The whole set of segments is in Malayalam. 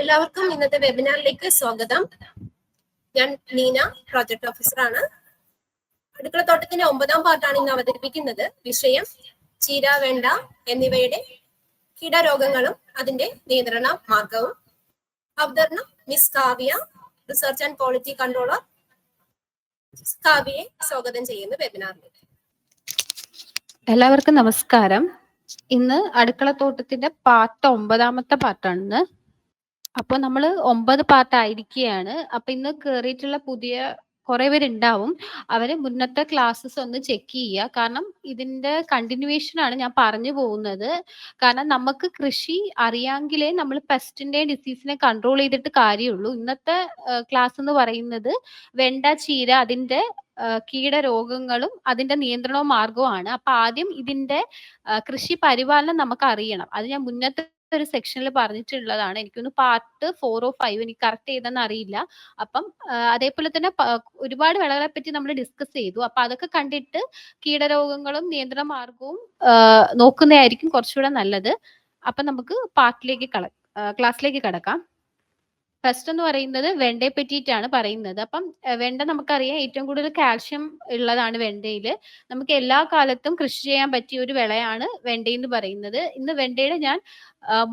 എല്ലാവർക്കും ഇന്നത്തെ വെബിനാറിലേക്ക് സ്വാഗതം. ഞാൻ നീന പ്രോജക്ട് ഓഫീസറാണ് അടുക്കളത്തോട്ടത്തിന്റെ ഒമ്പതാം പാർട്ടാണ് ഇന്ന് അവതരിപ്പിക്കുന്നത്. വിഷയം ചീര വെണ്ട എന്നിവയുടെ കീടരോഗങ്ങളും അതിന്റെ നിയന്ത്രണ മാർഗവും. അവതരണം miss Kavya research and quality controller കാവ്യയെ സ്വാഗതം ചെയ്യുന്നു വെബിനാറിലേക്ക് എല്ലാവർക്കും നമസ്കാരം. ഇന്ന് അടുക്കളത്തോട്ടത്തിന്റെ പാർട്ട് ഒമ്പതാമത്തെ പാർട്ടാണ് അപ്പൊ നമ്മൾ ഒമ്പത് പാർട്ട് ആയിരിക്കുകയാണ് അപ്പൊ ഇന്ന് കേറിയിട്ടുള്ള പുതിയ കുറെ പേരുണ്ടാവും. അവർ മുന്നത്തെ ക്ലാസ്സസ് ഒന്ന് ചെക്ക് ചെയ്യുക കാരണം ഇതിന്റെ കണ്ടിന്യൂവേഷൻ ആണ് ഞാൻ പറഞ്ഞു പോകുന്നത്. കാരണം നമുക്ക് കൃഷി അറിയാമെങ്കിലേ നമ്മൾ പെസ്റ്റിന്റെ ഡിസീസിനെ കൺട്രോൾ ചെയ്തിട്ട് കാര്യമുള്ളൂ. ഇന്നത്തെ ക്ലാസ് എന്ന് പറയുന്നത് വെണ്ട ചീര അതിന്റെ കീടരോഗങ്ങളും അതിന്റെ നിയന്ത്രണ മാർഗവുമാണ് അപ്പൊ ആദ്യം ഇതിന്റെ കൃഷി പരിപാലനം നമുക്ക് അറിയണം അത് ഞാൻ മുന്നത്തെ ഒരു സെക്ഷനിൽ പറഞ്ഞിട്ടുള്ളതാണ്. എനിക്കൊന്ന് പാർട്ട് ഓ ഫൈവ് എനിക്ക് കറക്റ്റ് ചെയ്തെന്ന് അറിയില്ല. അപ്പം അതേപോലെ തന്നെ ഒരുപാട് വിളകളെ പറ്റി നമ്മൾ ഡിസ്കസ് ചെയ്തു. അപ്പൊ അതൊക്കെ കണ്ടിട്ട് കീടരോഗങ്ങളും നിയന്ത്രണ മാർഗവും നോക്കുന്നതായിരിക്കും കുറച്ചുകൂടെ നല്ലത്. അപ്പൊ നമുക്ക് പാർട്ടിലേക്ക് ക്ലാസ്സിലേക്ക് കടക്കാം. ഫസ്റ്റ് എന്ന് പറയുന്നത് വെണ്ടയെ പറ്റിയിട്ടാണ് പറയുന്നത്. അപ്പം വെണ്ട നമുക്കറിയാം ഏറ്റവും കൂടുതൽ കാൽഷ്യം ഉള്ളതാണ് വെണ്ടയിൽ നമുക്ക് എല്ലാ കാലത്തും കൃഷി ചെയ്യാൻ പറ്റിയ ഒരു വിളയാണ് വെണ്ട എന്ന് പറയുന്നത്. ഇന്ന് വെണ്ടയുടെ ഞാൻ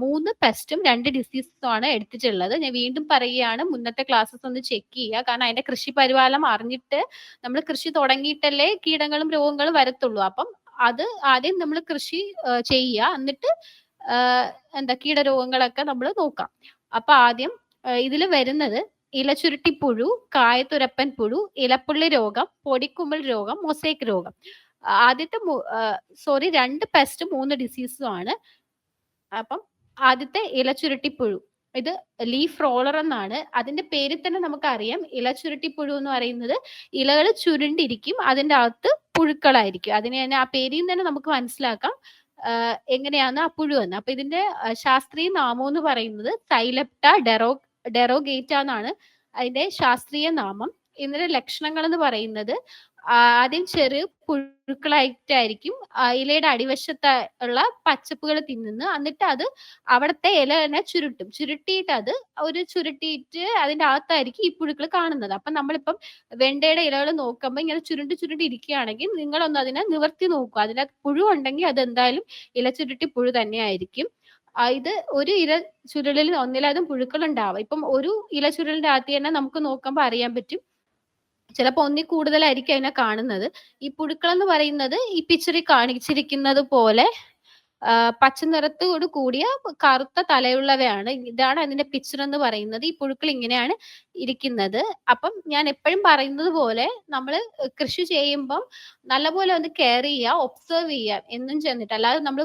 മൂന്ന് പെസ്റ്റും രണ്ട് ഡിസീസും ആണ് എടുത്തിട്ടുള്ളത്. ഞാൻ വീണ്ടും പറയുകയാണ് മുന്നത്തെ ക്ലാസ്സസ് ഒന്ന് ചെക്ക് ചെയ്യുക. കാരണം അതിന്റെ കൃഷി പരിപാലനം അറിഞ്ഞിട്ട് നമ്മൾ കൃഷി തുടങ്ങിയിട്ടല്ലേ കീടങ്ങളും രോഗങ്ങളും വരത്തുള്ളൂ. അപ്പം അത് ആദ്യം നമ്മൾ കൃഷി ചെയ്യുക. എന്നിട്ട് എന്താ കീടരോഗങ്ങളൊക്കെ നമ്മൾ നോക്കാം. അപ്പൊ ആദ്യം ഇതിൽ വരുന്നത് ഇലച്ചുരുട്ടിപ്പുഴു കായത്തുരപ്പൻ പുഴു ഇലപ്പുള്ളി രോഗം പൊടിക്കുമ്പൽ രോഗം മൊസൈക്ക് രോഗം. ആദ്യത്തെ സോറി രണ്ട് പെസ്റ്റ് മൂന്ന് ഡിസീസും ആണ്. അപ്പം ആദ്യത്തെ ഇലചുരുട്ടിപ്പുഴു ഇത് ലീഫ് റോളർ എന്നാണ്. അതിന്റെ പേരിൽ തന്നെ നമുക്കറിയാം ഇലചുരുട്ടിപ്പുഴു എന്ന് പറയുന്നത് ഇലകൾ ചുരുണ്ടിരിക്കും അതിന്റെ അകത്ത് പുഴുക്കളായിരിക്കും. അതിനെ തന്നെ ആ പേരിൽ തന്നെ നമുക്ക് മനസ്സിലാക്കാം. എങ്ങനെയാണ് ആ പുഴു എന്ന്. അപ്പൊ ഇതിന്റെ ശാസ്ത്രീയ നാമം എന്ന് പറയുന്നത് സൈലപ്റ്റ ഡെറോ ഡെറോഗേറ്റ എന്നാണ് അതിന്റെ ശാസ്ത്രീയ നാമം. ഇതിന്റെ ലക്ഷണങ്ങൾ എന്ന് പറയുന്നത് ആദ്യം ചെറു പുഴുക്കളായിട്ടായിരിക്കും ഇലയുടെ അടിവശത്ത് ഉള്ള പച്ചപ്പുകൾ തിന്നുന്നു. എന്നിട്ട് അത് അവിടുത്തെ ഇല തന്നെ ചുരുട്ടും. ചുരുട്ടിയിട്ട് അത് ഒരു ചുരുട്ടിയിട്ട് അതിന്റെ അകത്തായിരിക്കും ഈ പുഴുക്കൾ കാണുന്നത്. അപ്പൊ നമ്മളിപ്പം വെണ്ടയുടെ ഇലകൾ നോക്കുമ്പോൾ ഇങ്ങനെ ചുരുണ്ട് ചുരുണ്ട് ഇരിക്കുകയാണെങ്കിൽ നിങ്ങളൊന്ന് അതിനെ നിവർത്തി നോക്കുക അതിനകത്ത് പുഴു ഉണ്ടെങ്കിൽ അത് എന്തായാലും ഇല ചുരുട്ടി പുഴു തന്നെയായിരിക്കും. ഇത് ഒരു ഇല ചുരുളിൽ ഒന്നിലധികം പുഴുക്കൾ ഉണ്ടാവാം. ഇപ്പം ഒരു ഇല ചുരുളിന്റെ അകത്ത് തന്നെ നമുക്ക് നോക്കുമ്പോൾ അറിയാൻ പറ്റും. ചിലപ്പോൾ ഒന്നിൽ കൂടുതലായിരിക്കും അതിനെ കാണുന്നത്. ഈ പുഴുക്കൾ എന്ന് പറയുന്നത് ഈ പിക്ചറിൽ കാണിച്ചിരിക്കുന്നത് പോലെ ആ, പച്ച നിറത്തോട് കൂടിയ കറുത്ത തലയുള്ളവയാണ്. ഇതാണ് അതിന്റെ പിക്ചർ എന്ന് പറയുന്നത്. ഈ പുഴുക്കൾ ഇങ്ങനെയാണ് ഇരിക്കുന്നത്. അപ്പം ഞാൻ എപ്പോഴും പറയുന്നത് പോലെ നമ്മൾ കൃഷി ചെയ്യുമ്പം നല്ലപോലെ ഒന്ന് കെയർ ചെയ്യുക ഒബ്സർവ് ചെയ്യുക. എന്നും ചെന്നിട്ട്. അല്ലാതെ നമ്മൾ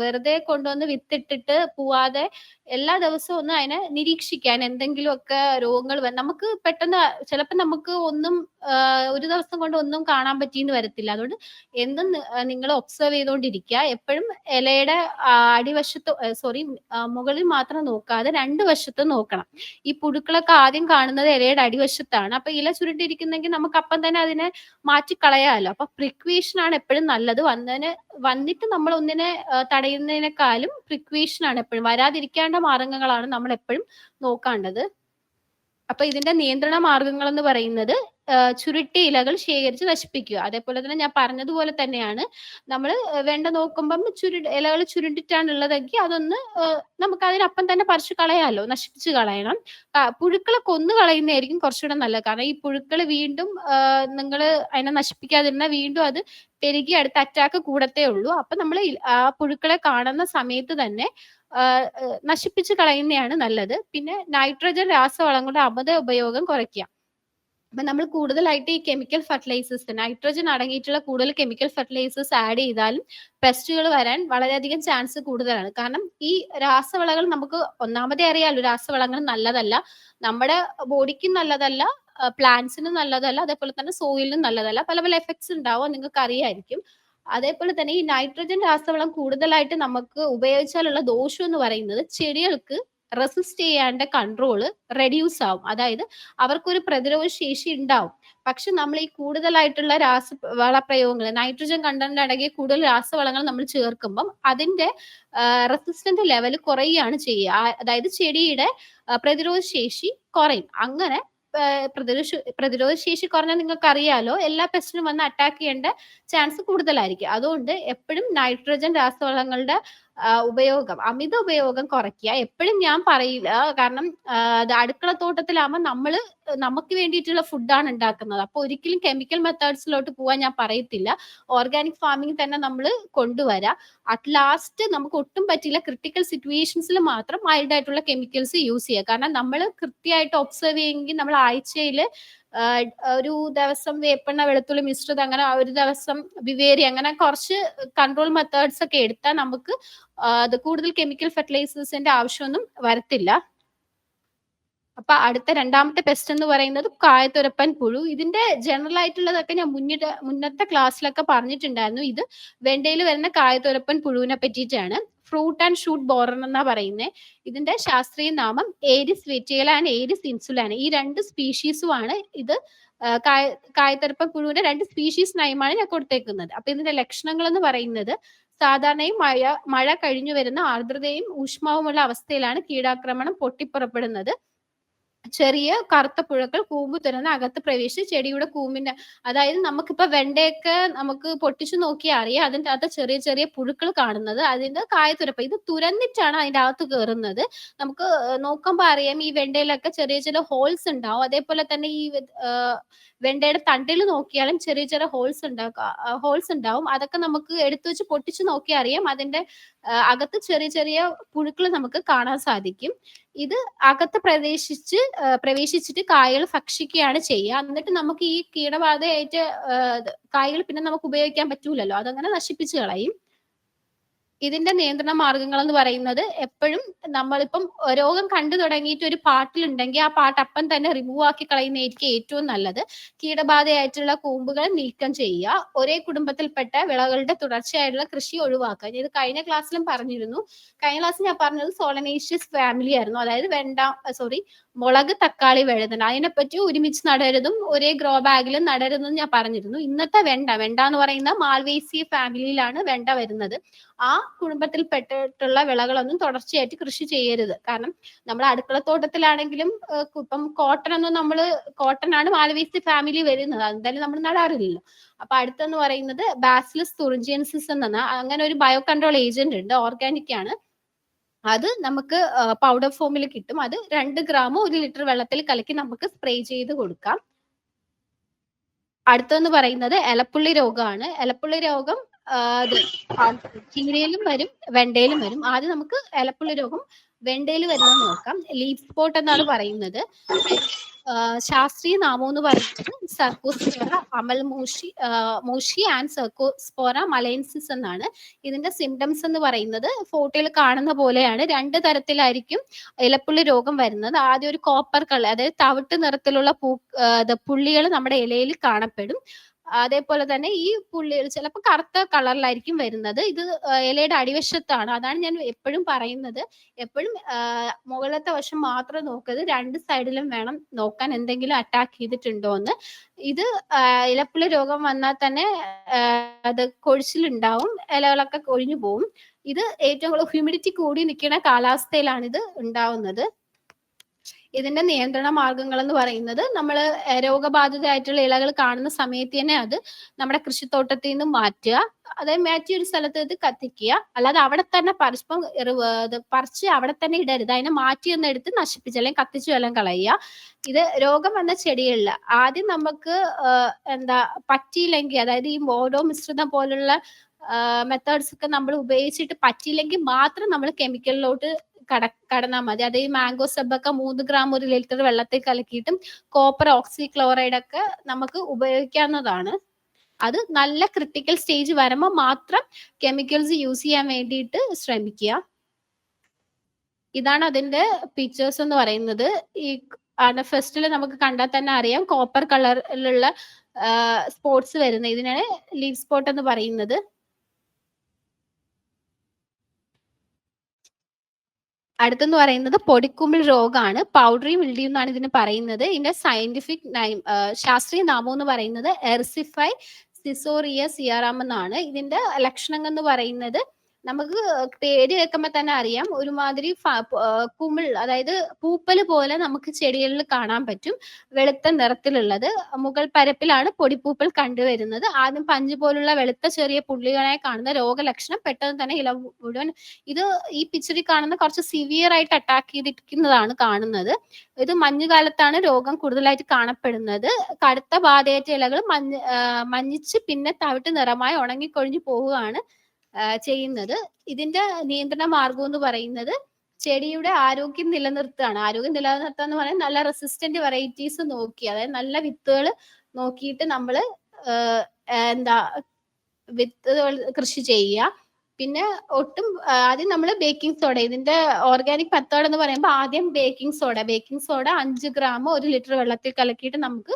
വെറുതെ കൊണ്ടുവന്ന് വിത്തിട്ടിട്ട് പോവാതെ എല്ലാ ദിവസവും ഒന്ന് അതിനെ നിരീക്ഷിക്കാൻ എന്തെങ്കിലുമൊക്കെ രോഗങ്ങൾ നമുക്ക് പെട്ടെന്ന് ചിലപ്പോൾ നമുക്ക് ഒന്നും ഒരു ദിവസം കൊണ്ട് ഒന്നും കാണാൻ പറ്റിയെന്ന് വരത്തില്ല. അതുകൊണ്ട് എന്നും നിങ്ങൾ ഒബ്സർവ് ചെയ്തുകൊണ്ടിരിക്കുക എപ്പോഴും ഇലയുടെ അടിവശത്ത് സോറി മുകളിൽ മാത്രം നോക്കാതെ രണ്ട് വശത്ത് നോക്കണം. ഈ പുഴുക്കളൊക്കെ ആദ്യം കാണുന്നത് ഇലയുടെ അടിവശത്താണ്. അപ്പൊ ഇല ചുരുണ്ടിരിക്കുന്നെങ്കിൽ നമുക്ക് അപ്പം തന്നെ അതിനെ മാറ്റി കളയാമല്ലോ അപ്പൊ പ്രിക്വേഷൻ ആണ് എപ്പോഴും നല്ലത്. വന്നതിന് വന്നിട്ട് നമ്മൾ ഒന്നിനെ തടയുന്നതിനേക്കാളും പ്രിക്വേഷൻ ആണ് എപ്പോഴും. വരാതിരിക്കേണ്ട മാർഗങ്ങളാണ് നമ്മൾ എപ്പോഴും നോക്കേണ്ടത്. അപ്പൊ ഇതിന്റെ നിയന്ത്രണ മാർഗങ്ങൾ എന്ന് പറയുന്നത് ചുരുട്ടി ഇലകൾ ശേഖരിച്ച് നശിപ്പിക്കുക. അതേപോലെ തന്നെ ഞാൻ പറഞ്ഞതുപോലെ തന്നെയാണ് നമ്മൾ വേണ്ട നോക്കുമ്പം ചുരു ഇലകൾ ചുരുണ്ടിട്ടാണ് ഉള്ളതെങ്കിൽ അതൊന്ന് നമുക്ക് അതിനപ്പം തന്നെ പറിച്ചു കളയാമല്ലോ നശിപ്പിച്ച് കളയണം. പുഴുക്കളെ കൊന്നു കളയുന്നതായിരിക്കും കുറച്ചുകൂടെ നല്ലത്. കാരണം ഈ പുഴുക്കൾ വീണ്ടും നിങ്ങൾ അതിനെ നശിപ്പിക്കാതിരുന്നാൽ വീണ്ടും അത് പെരുകി അടുത്ത അറ്റാക്ക് കൂടത്തേ ഉള്ളൂ. അപ്പൊ നമ്മൾ ആ പുഴുക്കളെ കാണുന്ന സമയത്ത് തന്നെ നശിപ്പിച്ച് കളയുന്നതാണ് നല്ലത്. പിന്നെ നൈട്രജൻ രാസവളങ്ങളുടെ അമിത ഉപയോഗം കുറയ്ക്കുക. അപ്പൊ നമ്മൾ കൂടുതലായിട്ട് ഈ കെമിക്കൽ ഫെർട്ടിലൈസേഴ്സ് നൈട്രജൻ അടങ്ങിയിട്ടുള്ള കൂടുതൽ കെമിക്കൽ ഫെർട്ടിലൈസേഴ്സ് ആഡ് ചെയ്താലും പെസ്റ്റുകൾ വരാൻ വളരെയധികം ചാൻസ് കൂടുതലാണ്. കാരണം ഈ രാസവളകൾ നമുക്ക് ഒന്നാമതേ അറിയാലോ രാസവളങ്ങൾ നല്ലതല്ല. നമ്മുടെ ബോഡിക്കും നല്ലതല്ല പ്ലാന്റ്സിനും നല്ലതല്ല അതേപോലെ തന്നെ സോയിലിനും നല്ലതല്ല. പല പല എഫക്ട്സ് ഉണ്ടാവും നിങ്ങൾക്ക് അറിയായിരിക്കും അതേപോലെ തന്നെ ഈ നൈട്രജൻ രാസവളം കൂടുതലായിട്ട് നമുക്ക് ഉപയോഗിച്ചാലുള്ള ദോഷം എന്ന് പറയുന്നത് ചെടികൾക്ക് റെസിസ്റ്റ് ചെയ്യാണ്ട കൺട്രോൾ റെഡ്യൂസ് ആവും. അതായത് അവർക്കൊരു പ്രതിരോധ ശേഷി ഉണ്ടാവും. പക്ഷെ നമ്മൾ ഈ കൂടുതലായിട്ടുള്ള രാസ വളപ്രയോഗങ്ങൾ നൈട്രജൻ കണ്ടന്റ് അടങ്ങിയ കൂടുതൽ രാസവളങ്ങൾ നമ്മൾ ചേർക്കുമ്പം അതിന്റെ റെസിസ്റ്റന്റ് ലെവൽ കുറയുകയാണ് ചെയ്യുക. അതായത് ചെടിയുടെ പ്രതിരോധ ശേഷി കുറയും. അങ്ങനെ പ്രതിരോധ പ്രതിരോധ ശേഷി കുറഞ്ഞാൽ നിങ്ങൾക്ക് അറിയാലോ എല്ലാ പെസ്റ്റിനും വന്ന് അറ്റാക്ക് ചെയ്യേണ്ട ചാൻസ് കൂടുതലായിരിക്കും. അതുകൊണ്ട് എപ്പോഴും നൈട്രജൻ രാസവളങ്ങളുടെ ഉപയോഗം അമിത ഉപയോഗം കുറയ്ക്കുക. എപ്പോഴും ഞാൻ പറയില്ല. കാരണം അടുക്കള തോട്ടത്തിലാകുമ്പോൾ നമ്മൾ നമുക്ക് വേണ്ടിയിട്ടുള്ള ഫുഡാണ് ഉണ്ടാക്കുന്നത്. അപ്പോൾ ഒരിക്കലും കെമിക്കൽ മെത്തേഡ്സിലോട്ട് പോകാൻ ഞാൻ പറയത്തില്ല. ഓർഗാനിക് ഫാമിംഗ് തന്നെ നമ്മൾ കൊണ്ടുവരാം. അറ്റ് ലാസ്റ്റ് നമുക്ക് ഒട്ടും പറ്റില്ല. ക്രിട്ടിക്കൽ സിറ്റുവേഷൻസിൽ മാത്രം മൈൽഡ് ആയിട്ടുള്ള കെമിക്കൽസ് യൂസ് ചെയ്യുക. കാരണം നമ്മൾ കൃത്യമായിട്ട് ഒബ്സർവ് ചെയ്യുമെങ്കിൽ നമ്മൾ ആഴ്ചയിൽ ഒരു ദിവസം വേപ്പെണ്ണ വെളുത്തുള്ളി മിശ്രിതം അങ്ങനെ ഒരു ദിവസം വിവേരി അങ്ങനെ കുറച്ച് കൺട്രോൾ മെത്തേഡ്സ് ഒക്കെ എടുത്താൽ നമുക്ക് അത് കൂടുതൽ കെമിക്കൽ ഫെർട്ടിലൈസേഴ്സിന്റെ ആവശ്യമൊന്നും വരത്തില്ല. അപ്പൊ അടുത്ത രണ്ടാമത്തെ പെസ്റ്റ് എന്ന് പറയുന്നത് കായത്തുരപ്പൻ പുഴു. ഇതിന്റെ ജനറൽ ആയിട്ടുള്ളതൊക്കെ ഞാൻ മുന്നിട്ട് മുന്നത്തെ ക്ലാസ്സിലൊക്കെ പറഞ്ഞിട്ടുണ്ടായിരുന്നു. ഇത് വെണ്ടയിൽ വരുന്ന കായത്തുരപ്പൻ പുഴുവിനെ പറ്റിയിട്ടാണ്. ഫ്രൂട്ട് ആൻഡ് ഷൂട്ട് ബോറർ എന്നാ പറയുന്നത് ഇതിന്റെ ശാസ്ത്രീയ നാമം Earias vittella and Earias insulana ഈ രണ്ട് സ്പീഷീസുമാണ് ഇത് ആ, കായ കായത്തുരപ്പൻ പുഴുവിന്റെ രണ്ട് സ്പീഷീസ് നയമാണ് ഞാൻ കൊടുത്തേക്കുന്നത്. അപ്പൊ ഇതിന്റെ ലക്ഷണങ്ങൾ എന്ന് പറയുന്നത് സാധാരണയും മഴ മഴ കഴിഞ്ഞു വരുന്ന ആർദ്രതയും ഊഷ്മാവുമുള്ള അവസ്ഥയിലാണ് കീടാക്രമണം പൊട്ടിപ്പുറപ്പെടുന്നത്. ചെറിയ കറുത്ത പുഴക്കൾ കൂമ്പ് തുറന്ന് അകത്ത് പ്രവേശിച്ച് ചെടിയുടെ കൂമ്പിന്റെ അതായത് നമുക്കിപ്പോ വെണ്ടയൊക്കെ നമുക്ക് പൊട്ടിച്ചു നോക്കിയാൽ അറിയാം. അതിന്റെ അകത്ത് ചെറിയ ചെറിയ പുഴുക്കൾ കാണുന്നത്. അതിന്റെ കായ തുരപ്പ് ഇത് തുരന്നിട്ടാണ് അതിന്റെ അകത്ത് കയറുന്നത് നമുക്ക് നോക്കുമ്പോൾ അറിയാം ഈ വെണ്ടയിലൊക്കെ ചെറിയ ചെറിയ ഹോൾസ് ഉണ്ടാവും. അതേപോലെ തന്നെ ഈ വെണ്ടയുടെ തണ്ടിൽ നോക്കിയാലും ചെറിയ ചെറിയ ഹോൾസ് ഉണ്ടാവും ഹോൾസ് ഉണ്ടാവും. അതൊക്കെ നമുക്ക് എടുത്തു വെച്ച് പൊട്ടിച്ചു നോക്കിയാൽ അറിയാം. അതിന്റെ അകത്ത് ചെറിയ ചെറിയ പുഴുക്കൾ നമുക്ക് കാണാൻ സാധിക്കും. ഇത് അകത്ത് പ്രവേശിച്ച് പ്രവേശിച്ചിട്ട് കായകൾ ഭക്ഷിക്കുകയാണ് ചെയ്യുക. എന്നിട്ട് നമുക്ക് ഈ കീടബാധയായിട്ട് കായകൾ പിന്നെ നമുക്ക് ഉപയോഗിക്കാൻ പറ്റൂലല്ലോ. അതങ്ങനെ നശിപ്പിച്ചു കളയും. ഇതിന്റെ നിയന്ത്രണ മാർഗങ്ങൾ എന്ന് പറയുന്നത് എപ്പോഴും നമ്മളിപ്പം രോഗം കണ്ടു തുടങ്ങിയിട്ട് ഒരു പാട്ടിലുണ്ടെങ്കിൽ ആ പാട്ട് അപ്പം തന്നെ റിമൂവ് ആക്കി കളയുന്നതായിരിക്കും ഏറ്റവും നല്ലത്. കീടബാധയായിട്ടുള്ള കൂമ്പുകൾ നീക്കം ചെയ്യുക. ഒരേ കുടുംബത്തിൽപ്പെട്ട വിളകളുടെ തുടർച്ചയായിട്ടുള്ള കൃഷി ഒഴിവാക്കുക. ഇത് കഴിഞ്ഞ ക്ലാസ്സിലും പറഞ്ഞിരുന്നു. കഴിഞ്ഞ ക്ലാസ്സിൽ ഞാൻ പറഞ്ഞത് സോളനേഷ്യസ് ഫാമിലി ആയിരുന്നു. അതായത് വെണ്ട സോറി മുളക് തക്കാളി വഴുതന അതിനെപ്പറ്റി ഒരുമിച്ച് നടരുതും ഒരേ ഗ്രോ ബാഗിലും നടരുതെന്ന് ഞാൻ പറഞ്ഞിരുന്നു. ഇന്നത്തെ വെണ്ട വെണ്ട എന്ന് പറയുന്ന മാൽവേസി ഫാമിലിയിലാണ് വെണ്ട വരുന്നത്. ആ കുടുംബത്തിൽ പെട്ടിട്ടുള്ള വിളകളൊന്നും തുടർച്ചയായിട്ട് കൃഷി ചെയ്യരുത്. കാരണം നമ്മൾ അടുക്കളത്തോട്ടത്തിലാണെങ്കിലും ഇപ്പം കോട്ടൺ ഒന്നും നമ്മൾ കോട്ടൺ ആണ് മാൽവേസി ഫാമിലി വരുന്നത്. എന്തായാലും നമ്മൾ നടാറില്ലല്ലോ. അപ്പൊ അടുത്തെന്ന് പറയുന്നത് ബാസിലസ് തുറിഞ്ചിയൻസിസ് എന്ന അങ്ങനെ ഒരു ബയോ കൺട്രോൾ ഏജന്റ് ഉണ്ട് ഓർഗാനിക് ആണ്. അത് നമുക്ക് പൗഡർ ഫോമിൽ കിട്ടും. അത് രണ്ട് ഗ്രാം ഒരു ലിറ്റർ വെള്ളത്തിൽ കലക്കി നമുക്ക് സ്പ്രേ ചെയ്ത് കൊടുക്കാം. അടുത്തെന്ന് പറയുന്നത് എലപ്പുള്ളി രോഗമാണ് എലപ്പുള്ളി രോഗം ചീരയിലും വരും വെണ്ടയിലും വരും. ആദ്യം നമുക്ക് എലപ്പുള്ളി രോഗം വെണ്ടയിൽ വരുന്നത് നോക്കാം. ലീഫ് സ്പോട്ട് എന്നാണ് പറയുന്നത്. ശാസ്ത്രീയ നാമം എന്ന് പറയുന്നത് സർക്കോസ്പോറ അമൽ മൂഷി മൂഷി ആൻഡ് സർക്കോസ്പോറ മലയൻസിസ് എന്നാണ്. ഇതിന്റെ സിംറ്റംസ് എന്ന് പറയുന്നത് ഫോട്ടോയിൽ കാണുന്ന പോലെയാണ്. രണ്ട് തരത്തിലായിരിക്കും ഇലപ്പുള്ളി രോഗം വരുന്നത്. ആദ്യം ഒരു കോപ്പർ കളർ അതായത് തവിട്ട് നിറത്തിലുള്ള പൂ പുള്ളികൾ നമ്മുടെ ഇലയിൽ കാണപ്പെടും. അതേപോലെ തന്നെ ഈ പുള്ളികൾ ചിലപ്പോൾ കറുത്ത കളറിലായിരിക്കും വരുന്നത്. ഇത് ഇലയുടെ അടിവശത്താണ്. അതാണ് ഞാൻ എപ്പോഴും പറയുന്നത്. എപ്പോഴും മുകളിലത്തെ വശം മാത്രം നോക്കരുത്. രണ്ട് സൈഡിലും വേണം നോക്കാൻ എന്തെങ്കിലും അറ്റാക്ക് ചെയ്തിട്ടുണ്ടോ എന്ന്. ഇത് ഇലപ്പുള്ള രോഗം വന്നാൽ തന്നെ അത് കൊഴിച്ചിലുണ്ടാവും. ഇലകളൊക്കെ കൊഴിഞ്ഞു പോവും. ഇത് ഏറ്റവും കൂടുതൽ ഹ്യൂമിഡിറ്റി കൂടി നിൽക്കുന്ന കാലാവസ്ഥയിലാണ് ഇത് ഉണ്ടാവുന്നത്. ഇതിന്റെ നിയന്ത്രണ മാർഗങ്ങൾ എന്ന് പറയുന്നത് നമ്മൾ രോഗബാധിതയായിട്ടുള്ള ഇലകൾ കാണുന്ന സമയത്ത് തന്നെ അത് നമ്മുടെ കൃഷിത്തോട്ടത്തിൽ നിന്ന് മാറ്റുക. അതായത് മാറ്റി ഒരു സ്ഥലത്ത് ഇത് കത്തിക്കുക. അല്ലാതെ അവിടെ തന്നെ പരസ്പരം പറിച്ച് അവിടെ തന്നെ ഇടരുത്. അതിനെ മാറ്റി ഒന്ന് എടുത്ത് നശിപ്പിച്ച് അല്ലെങ്കിൽ കത്തിച്ചു എല്ലാം കളയുക. ഇത് രോഗം വന്ന ചെടികളിൽ ആദ്യം നമുക്ക് എന്താ പറ്റിയില്ലെങ്കിൽ അതായത് ഈ മോഡോ മിശ്രിതം പോലുള്ള മെത്തേഡ്സ് ഒക്കെ നമ്മൾ ഉപയോഗിച്ചിട്ട് പറ്റിയില്ലെങ്കിൽ മാത്രം നമ്മൾ കെമിക്കലിലോട്ട് കട കടന്നാൽ മതി. അതേ മാംഗോ സബൊക്കെ മൂന്ന് ഗ്രാം ഒരു ലിറ്റർ വെള്ളത്തിൽ കലക്കിയിട്ടും കോപ്പർ ഓക്സി ക്ലോറൈഡ് ഒക്കെ നമുക്ക് ഉപയോഗിക്കാവുന്നതാണ്. അത് നല്ല ക്രിട്ടിക്കൽ സ്റ്റേജ് വരുമ്പോൾ മാത്രം കെമിക്കൽസ് യൂസ് ചെയ്യാൻ വേണ്ടിയിട്ട് ശ്രമിക്കുക. ഇതാണ് അതിന്റെ പിക്ചേഴ്സ് എന്ന് പറയുന്നത്. ഈ ഫസ്റ്റിൽ നമുക്ക് കണ്ടാൽ തന്നെ അറിയാം കോപ്പർ കളറിലുള്ള സ്പോട്സ് വരുന്നത്. ഇതിനാണ് ലീവ് സ്പോട്ട് എന്ന് പറയുന്നത്. അടുത്തെന്ന് പറയുന്നത് പൊടിക്കുമിൾ രോഗമാണ് പൗഡറി മിൽഡ്യൂ എന്നാണ് ഇതിന് പറയുന്നത്. ഇതിന്റെ സയന്റിഫിക് ശാസ്ത്രീയ നാമം എന്ന് പറയുന്നത് എർസിഫൈ സിസോറിയ സിയാറാം എന്നാണ്. ഇതിന്റെ ലക്ഷണങ്ങൾ എന്ന് പറയുന്നത് നമുക്ക് പേര് കേൾക്കുമ്പോൾ തന്നെ അറിയാം. ഒരുമാതിരി കുമിൾ അതായത് പൂപ്പൽ പോലെ നമുക്ക് ചെടികളിൽ കാണാൻ പറ്റും. വെളുത്ത നിറത്തിലുള്ളത്. മുകൾ പരപ്പിലാണ് പൊടിപ്പൂപ്പൽ കണ്ടുവരുന്നത്. ആദ്യം പഞ്ച് പോലുള്ള വെളുത്ത ചെറിയ പുള്ളികളായി കാണുന്ന രോഗലക്ഷണം പെട്ടെന്ന് തന്നെ ഇല മുഴുവൻ ഇത് ഈ പിക്ചറിൽ കാണുന്ന കുറച്ച് സിവിയർ ആയിട്ട് അറ്റാക്ക് ചെയ്തിരിക്കുന്നതാണ് കാണുന്നത്. ഇത് മഞ്ഞുകാലത്താണ് രോഗം കൂടുതലായിട്ട് കാണപ്പെടുന്നത്. കടുത്ത ബാധയേറ്റ ഇലകൾ മഞ്ഞ് മഞ്ഞിച്ച് പിന്നെ തവിട്ട് നിറമായി ഉണങ്ങിക്കൊഴിഞ്ഞു പോവുകയാണ്. ചെയ്യുന്നത്. ഇതിന്റെ നിയന്ത്രണ മാർഗം എന്ന് പറയുന്നത് ചെടിയുടെ ആരോഗ്യം നിലനിർത്തുകയാണ്. ആരോഗ്യം നിലനിർത്തുക എന്ന് പറയുന്നത് നല്ല റെസിസ്റ്റന്റ് വെറൈറ്റീസ് നോക്കി അതായത് നല്ല വിത്തുകൾ നോക്കിയിട്ട് നമ്മൾ എന്താ വിത്തുകൾ കൃഷി ചെയ്യുക. പിന്നെ ഒട്ടും ആദ്യം നമ്മൾ ബേക്കിംഗ് സോഡ ഇതിന്റെ ഓർഗാനിക് മെത്തേഡ് എന്ന് പറയുമ്പോൾ ആദ്യം ബേക്കിംഗ് സോഡ ബേക്കിംഗ് സോഡ അഞ്ച് ഗ്രാം ഒരു ലിറ്റർ വെള്ളത്തിൽ കലക്കിയിട്ട് നമുക്ക്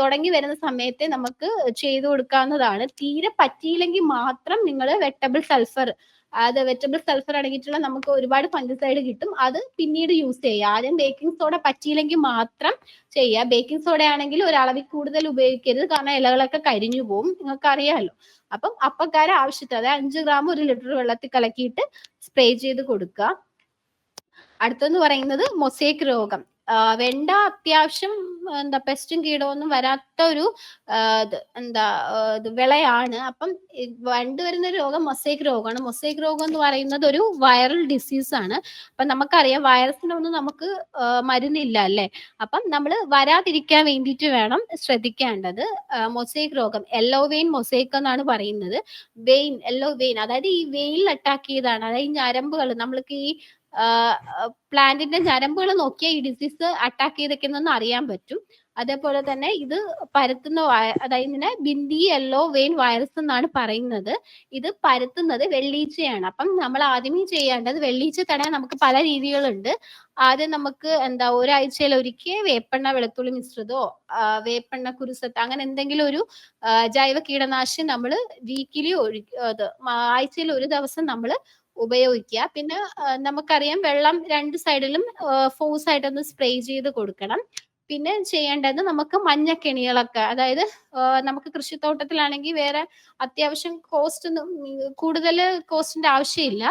തുടങ്ങി വരുന്ന സമയത്തെ നമുക്ക് ചെയ്തു കൊടുക്കാവുന്നതാണ്. തീരെ പറ്റിയില്ലെങ്കിൽ മാത്രം നിങ്ങൾ വെട്ടബിൾ സൾഫർ അത് വെറ്റബിൾ സൾഫർ അടങ്ങിയിട്ടുള്ള നമുക്ക് ഒരുപാട് ഫംഗിസൈഡ് കിട്ടും. അത് പിന്നീട് യൂസ് ചെയ്യുക. ആദ്യം ബേക്കിംഗ് സോഡ പറ്റിയില്ലെങ്കിൽ മാത്രം ചെയ്യുക. ബേക്കിംഗ് സോഡ ആണെങ്കിൽ ഒരളവിൽ കൂടുതൽ ഉപയോഗിക്കരുത്. കാരണം ഇലകളൊക്കെ കരിഞ്ഞു പോകും നിങ്ങൾക്ക് അറിയാമല്ലോ അപ്പം അപ്പക്കാരെ ആവശ്യത്തിന് അതായത് അഞ്ച് ഗ്രാം ഒരു ലിറ്റർ വെള്ളത്തിൽ കലക്കിയിട്ട് സ്പ്രേ ചെയ്ത് കൊടുക്കുക. അടുത്തെന്ന് പറയുന്നത് മൊസേക്ക് രോഗം. വെണ്ട അത്യാവശ്യം എന്താ പെസ്റ്റും കീടമൊന്നും വരാത്ത ഒരു എന്താ വിളയാണ്. അപ്പം വണ്ട് വരുന്ന രോഗം മൊസൈക്ക് രോഗമാണ്. മൊസൈക്ക് രോഗം എന്ന് പറയുന്നത് ഒരു വൈറൽ ഡിസീസ് ആണ്. അപ്പം നമുക്കറിയാം വൈറസിനൊന്നും നമുക്ക് മരുന്നില്ല അല്ലേ? അപ്പം നമ്മൾ വരാതിരിക്കാൻ വേണ്ടിയിട്ട് വേണം ശ്രദ്ധിക്കേണ്ടത് മൊസൈക്ക് രോഗം. യെല്ലോ വെയിൻ മൊസൈക്ക് എന്നാണ് പറയുന്നത്. വെയിൻ യെല്ലോ വെയിൻ അതായത് ഈ വെയിനിൽ അറ്റാക്ക് ചെയ്താണ് അതായത് ഈ ഞരമ്പുകൾ നമ്മൾക്ക് ഈ പ്ലാന്റിന്റെ ഞരമ്പുകൾ നോക്കിയാൽ ഈ ഡിസീസ് അറ്റാക്ക് ചെയ്തേക്കുന്നതെന്ന് അറിയാൻ പറ്റും. അതേപോലെ തന്നെ ഇത് പരത്തുന്ന അതായത് ഇതിനെ ബിന്ദി യെല്ലോ വെയിൻ വൈറസ് എന്നാണ് പറയുന്നത്. ഇത് പരത്തുന്നത് വെള്ളീച്ചയാണ്. അപ്പം നമ്മൾ ആദ്യമേ ചെയ്യേണ്ടത് വെള്ളീച്ച തടയാൻ നമുക്ക് പല രീതികളുണ്ട്. ആദ്യം നമുക്ക് എന്താ ഒരാഴ്ചയിൽ ഒരിക്കൽ വേപ്പെണ്ണ വെളുത്തുള്ളി മിശ്രിതോ വേപ്പെണ്ണ കുരുസത്ത് അങ്ങനെ എന്തെങ്കിലും ഒരു ജൈവ കീടനാശിനി നമ്മൾ വീക്കിലി ഒഴി ആഴ്ചയിൽ ഒരു ദിവസം നമ്മൾ ഉപയോഗിക്കുക. പിന്നെ നമുക്കറിയാം വെള്ളം രണ്ട് സൈഡിലും ഫോഴ്സ് ആയിട്ടൊന്ന് സ്പ്രേ ചെയ്ത് കൊടുക്കണം. പിന്നെ ചെയ്യേണ്ടത് നമുക്ക് മഞ്ഞക്കെണികളൊക്കെ അതായത് നമുക്ക് കൃഷിത്തോട്ടത്തിലാണെങ്കിൽ വേറെ അത്യാവശ്യം കോസ്റ്റ് ഒന്നും കൂടുതൽ കോസ്റ്റിന്റെ ആവശ്യമില്ല.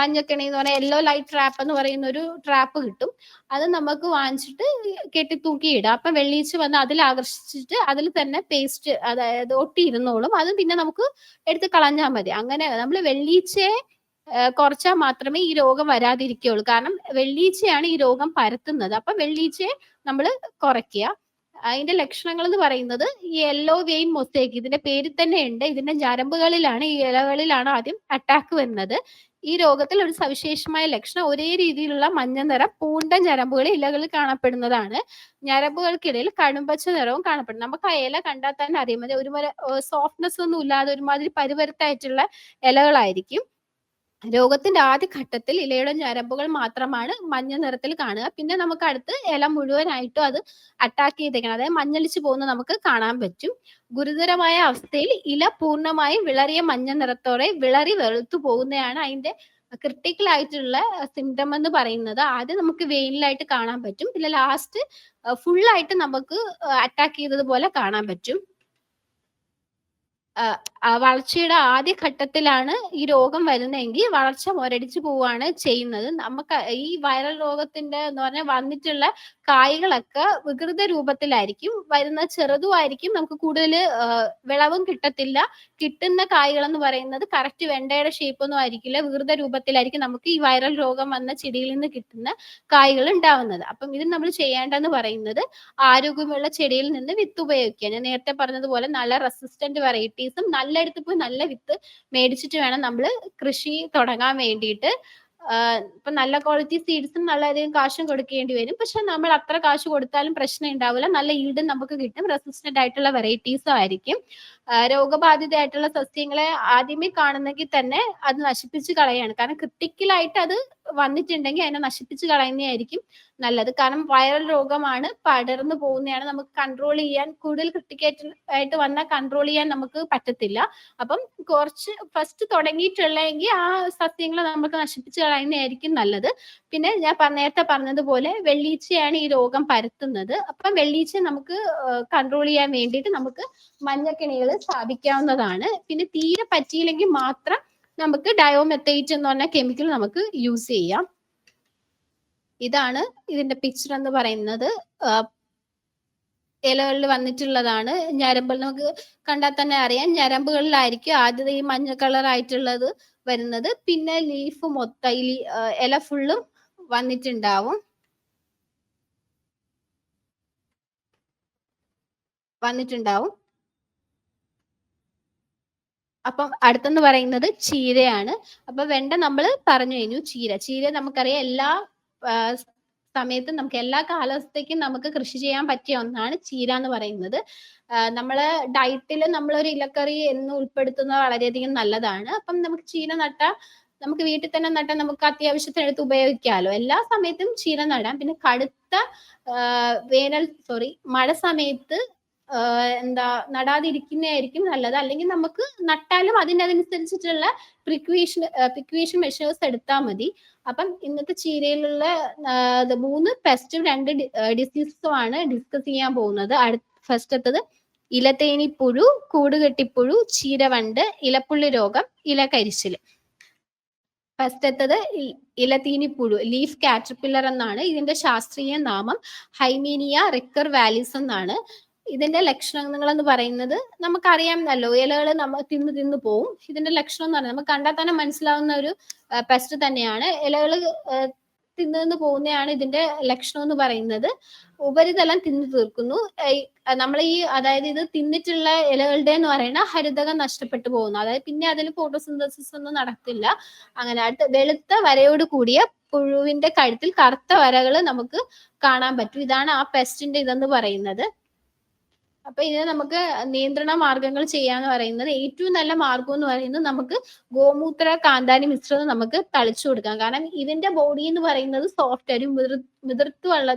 മഞ്ഞക്കെണി എന്ന് പറയുന്ന യെല്ലോ ലൈറ്റ് ട്രാപ്പ് എന്ന് പറയുന്ന ഒരു ട്രാപ്പ് കിട്ടും. അത് നമുക്ക് വാങ്ങിച്ചിട്ട് കെട്ടി തൂക്കിയിടാം അപ്പൊ വെള്ളീച്ച വന്ന് അതിൽ ആകർഷിച്ചിട്ട് അതിൽ തന്നെ പേസ്റ്റ് അതായത് ഒട്ടിയിരുന്നോളും. അത് പിന്നെ നമുക്ക് എടുത്ത് കളഞ്ഞാൽ മതി. അങ്ങനെ നമ്മൾ വെള്ളീച്ചയെ കുറച്ചാൽ മാത്രമേ ഈ രോഗം വരാതിരിക്കുകയുള്ളൂ. കാരണം വെള്ളീച്ചയാണ് ഈ രോഗം പരത്തുന്നത്. അപ്പൊ വെള്ളീച്ചയെ നമ്മൾ കുറയ്ക്കുക. അതിന്റെ ലക്ഷണങ്ങൾ എന്ന് പറയുന്നത് ഈ യെല്ലോ വെയിൻ മൊത്തേക്ക് ഇതിന്റെ പേരിൽ തന്നെ ഉണ്ട്. ഇതിന്റെ ഞരമ്പുകളിലാണ് ഈ ഇലകളിലാണ് ആദ്യം അറ്റാക്ക് വരുന്നത് ഈ രോഗത്തിൽ ഒരു സവിശേഷമായ ലക്ഷണം ഒരേ രീതിയിലുള്ള മഞ്ഞ നിറം പൂണ്ട ഞരമ്പുകൾ ഇലകളിൽ കാണപ്പെടുന്നതാണ്. ഞരമ്പുകൾക്കിടയിൽ കടുംപച്ച നിറവും കാണപ്പെടുന്നു. നമുക്ക് ആ ഇല കണ്ടാൽ തന്നെ അറിയാം. മതി ഒരു സോഫ്റ്റ്നെസ് ഒന്നും ഇല്ലാതെ ഒരുമാതിരി പരുപരുത്തായിട്ടുള്ള ഇലകളായിരിക്കും. രോഗത്തിന്റെ ആദ്യ ഘട്ടത്തിൽ ഇലയുടെ ഞരമ്പുകൾ മാത്രമാണ് മഞ്ഞ നിറത്തിൽ കാണുക. പിന്നെ നമുക്ക് അടുത്ത് ഇല മുഴുവനായിട്ടും അത് അറ്റാക്ക് ചെയ്തേക്കണം. അതായത് മഞ്ഞളിച്ച് പോകുന്ന നമുക്ക് കാണാൻ പറ്റും. ഗുരുതരമായ അവസ്ഥയിൽ ഇല പൂർണമായും വിളറിയ മഞ്ഞ നിറത്തോടെ വിളറി വെളുത്തു പോകുന്നതാണ് അതിന്റെ ക്രിട്ടിക്കൽ ആയിട്ടുള്ള സിംറ്റം എന്ന് പറയുന്നത്. ആദ്യം നമുക്ക് വെയിനിലായിട്ട് കാണാൻ പറ്റും. പിന്നെ ലാസ്റ്റ് ഫുള്ളായിട്ട് നമുക്ക് അറ്റാക്ക് ചെയ്തതുപോലെ കാണാൻ പറ്റും. വളർച്ചയുടെ ആദ്യ ഘട്ടത്തിലാണ് ഈ രോഗം വരുന്നതെങ്കിൽ വളർച്ച മുരടിച്ചു പോവുകയാണ് ചെയ്യുന്നത്. നമുക്ക് ഈ വൈറൽ രോഗത്തിന്റെ എന്ന് പറഞ്ഞാൽ വന്നിട്ടുള്ള കായ്കളൊക്കെ വികൃത രൂപത്തിലായിരിക്കും. വരുന്ന ചെറുതുമായിരിക്കും നമുക്ക് കൂടുതൽ വിളവും കിട്ടത്തില്ല. കിട്ടുന്ന കായ്കൾ എന്ന് പറയുന്നത് കറക്റ്റ് വെണ്ടയുടെ ഷേപ്പ് ഒന്നും ആയിരിക്കില്ല. വികൃത രൂപത്തിലായിരിക്കും നമുക്ക് ഈ വൈറൽ രോഗം വന്ന ചെടിയിൽ നിന്ന് കിട്ടുന്ന കായ്കൾ ഉണ്ടാവുന്നത്. അപ്പം ഇത് നമ്മൾ ചെയ്യേണ്ടതെന്ന് പറയുന്നത് ആരോഗ്യമുള്ള ചെടിയിൽ നിന്ന് വിത്ത് ഉപയോഗിക്കുക. ഞാൻ നേരത്തെ പറഞ്ഞതുപോലെ നല്ല റെസിസ്റ്റന്റ് വെറൈറ്റീസും അടുത്ത് പോയി നല്ല വിത്ത് മേടിച്ചിട്ട് വേണം നമ്മൾ കൃഷി തുടങ്ങാൻ വേണ്ടിയിട്ട്. ഇപ്പൊ നല്ല ക്വാളിറ്റി സീഡ്സും നല്ലധികം കാശും കൊടുക്കേണ്ടി വരും. പക്ഷെ നമ്മൾ അത്ര കാശ് കൊടുത്താലും പ്രശ്നം ഉണ്ടാവില്ല. നല്ല ഈൽഡും നമുക്ക് കിട്ടും. റെസിസ്റ്റന്റ് ആയിട്ടുള്ള വെറൈറ്റീസും ആയിരിക്കും. രോഗബാധിതയായിട്ടുള്ള സസ്യങ്ങളെ ആദ്യമേ കാണുന്നെങ്കിൽ തന്നെ അത് നശിപ്പിച്ച് കളയാണ്. കാരണം ക്രിട്ടിക്കലായിട്ട് അത് വന്നിട്ടുണ്ടെങ്കിൽ അതിനെ നശിപ്പിച്ച് കളയുന്നതായിരിക്കും നല്ലത്. കാരണം വൈറൽ രോഗമാണ് പടർന്നു പോകുന്നതാണ്. നമുക്ക് കൺട്രോൾ ചെയ്യാൻ കൂടുതൽ ക്രിട്ടിക്കേറ്റ് ആയിട്ട് വന്നാൽ കൺട്രോൾ ചെയ്യാൻ നമുക്ക് പറ്റത്തില്ല. അപ്പം കുറച്ച് ഫസ്റ്റ് തുടങ്ങിയിട്ടുള്ളെങ്കിൽ ആ സസ്യങ്ങളെ നമുക്ക് നശിപ്പിച്ച് കളയുന്നതായിരിക്കും നല്ലത്. പിന്നെ ഞാൻ നേരത്തെ പറഞ്ഞതുപോലെ വെള്ളീച്ചയാണ് ഈ രോഗം പരത്തുന്നത്. അപ്പം വെള്ളീച്ച നമുക്ക് കൺട്രോൾ ചെയ്യാൻ വേണ്ടിയിട്ട് നമുക്ക് മഞ്ഞക്കിണികൾ സ്ഥാപിക്കാവുന്നതാണ്. പിന്നെ തീരെ പറ്റിയില്ലെങ്കിൽ മാത്രം നമുക്ക് ഡയോമെത്തേറ്റ് എന്ന് പറഞ്ഞ കെമിക്കൽ നമുക്ക് യൂസ് ചെയ്യാം. ഇതാണ് ഇതിന്റെ പിക്ചർ എന്ന് പറയുന്നത്. ഇലകളിൽ വന്നിട്ടുള്ളതാണ്. ഞരമ്പ് നമുക്ക് കണ്ടാൽ തന്നെ അറിയാം. ഞരമ്പുകളിലായിരിക്കും ആദ്യത്തെ ഈ മഞ്ഞ കളർ ആയിട്ടുള്ളത് വരുന്നത്. പിന്നെ ലീഫ് മൊത്തം ഇല ഫുള്ളും വന്നിട്ടുണ്ടാവും. വന്നിട്ടുണ്ടാവും. അപ്പം അടുത്തെന്ന് പറയുന്നത് ചീരയാണ്. അപ്പൊ വെണ്ട നമ്മൾ പറഞ്ഞു കഴിഞ്ഞു ചീര. ചീര നമുക്കറിയാം എല്ലാ സമയത്തും നമുക്ക് എല്ലാ കാലാവസ്ഥയ്ക്കും നമുക്ക് കൃഷി ചെയ്യാൻ പറ്റിയ ഒന്നാണ് ചീര എന്ന് പറയുന്നത്. നമ്മളെ ഡയറ്റിൽ നമ്മളൊരു ഇലക്കറി എന്ന് ഉൾപ്പെടുത്തുന്നത് വളരെയധികം നല്ലതാണ്. അപ്പം നമുക്ക് ചീര നട്ട നമുക്ക് വീട്ടിൽ തന്നെ നട്ടാൽ നമുക്ക് അത്യാവശ്യത്തിന് എടുത്ത് ഉപയോഗിക്കാമല്ലോ എല്ലാ സമയത്തും ചീര നടാം. പിന്നെ കടുത്ത വേനൽ സോറി മഴ സമയത്ത് എന്താ നടാതിരിക്കുന്നതായിരിക്കും നല്ലത്. അല്ലെങ്കിൽ നമുക്ക് നട്ടാലും അതിനനുസരിച്ചിട്ടുള്ള പ്രിക്വേഷൻ പ്രിക്വേഷൻ മെഷേഴ്സ് എടുത്താൽ മതി. അപ്പം ഇന്നത്തെ ചീരയിലുള്ള മൂന്ന് പെസ്റ്റും രണ്ട് ഡിസീസും ആണ് ഡിസ്കസ് ചെയ്യാൻ പോകുന്നത്. അടുത്ത ഫസ്റ്റത്തത് ഇലത്തേനിപ്പുഴു കൂടുകെട്ടിപ്പുഴു ചീരവണ്ട് ഇലപ്പുള്ളി രോഗം ഇലകരിച്ചിൽ ഫസ്റ്റത്തത് ഇലത്തീനിപ്പുഴു ലീഫ് കാറ്റർപില്ലർ എന്നാണ് ഇതിന്റെ ശാസ്ത്രീയ നാമം. ഹൈമീനിയ റിക്കർ വാലിസ് എന്നാണ്. ഇതിന്റെ ലക്ഷണങ്ങൾ എന്ന് പറയുന്നത് നമുക്കറിയാമെന്നല്ലോ ഇലകൾ നമ്മൾ തിന്ന് തിന്ന് പോവും. ഇതിന്റെ ലക്ഷണം എന്ന് പറയുന്നത് നമുക്ക് കണ്ടാൽ തന്നെ മനസ്സിലാവുന്ന ഒരു പെസ്റ്റ് തന്നെയാണ്. ഇലകൾ തിന്നുന്ന് തിന്ന് പോകുന്നതാണ് ഇതിന്റെ ലക്ഷണം എന്ന് പറയുന്നത്. ഉപരിതലം തിന്നു തീർക്കുന്നു. നമ്മൾ ഈ അതായത് ഇത് തിന്നിട്ടുള്ള ഇലകളുടെ എന്ന് പറയുന്ന ഹരിതകം നഷ്ടപ്പെട്ടു പോകുന്നു. അതായത് പിന്നെ അതിൽ ഫോട്ടോസിന്തസിസ് ഒന്നും നടക്കില്ല അങ്ങനെ അടുത്ത വെളുത്ത വരയോട് കൂടിയ പുഴുവിന്റെ കഴുത്തിൽ കറുത്ത വരകൾ നമുക്ക് കാണാൻ പറ്റും. ഇതാണ് ആ പെസ്റ്റിന്റെ ഇതെന്ന് പറയുന്നത്. അപ്പൊ ഇതിനെ നമുക്ക് നിയന്ത്രണ മാർഗങ്ങൾ ചെയ്യാന്ന് പറയുന്നത് ഏറ്റവും നല്ല മാർഗം എന്ന് പറയുന്നത് നമുക്ക് ഗോമൂത്ര കാന്താരി മിശ്രിതം നമുക്ക് തളിച്ചു കൊടുക്കാം. കാരണം ഇതിന്റെ ബോഡി എന്ന് പറയുന്നത് സോഫ്റ്റ് ഒരു മിതൃ മിതൃത്വമുള്ള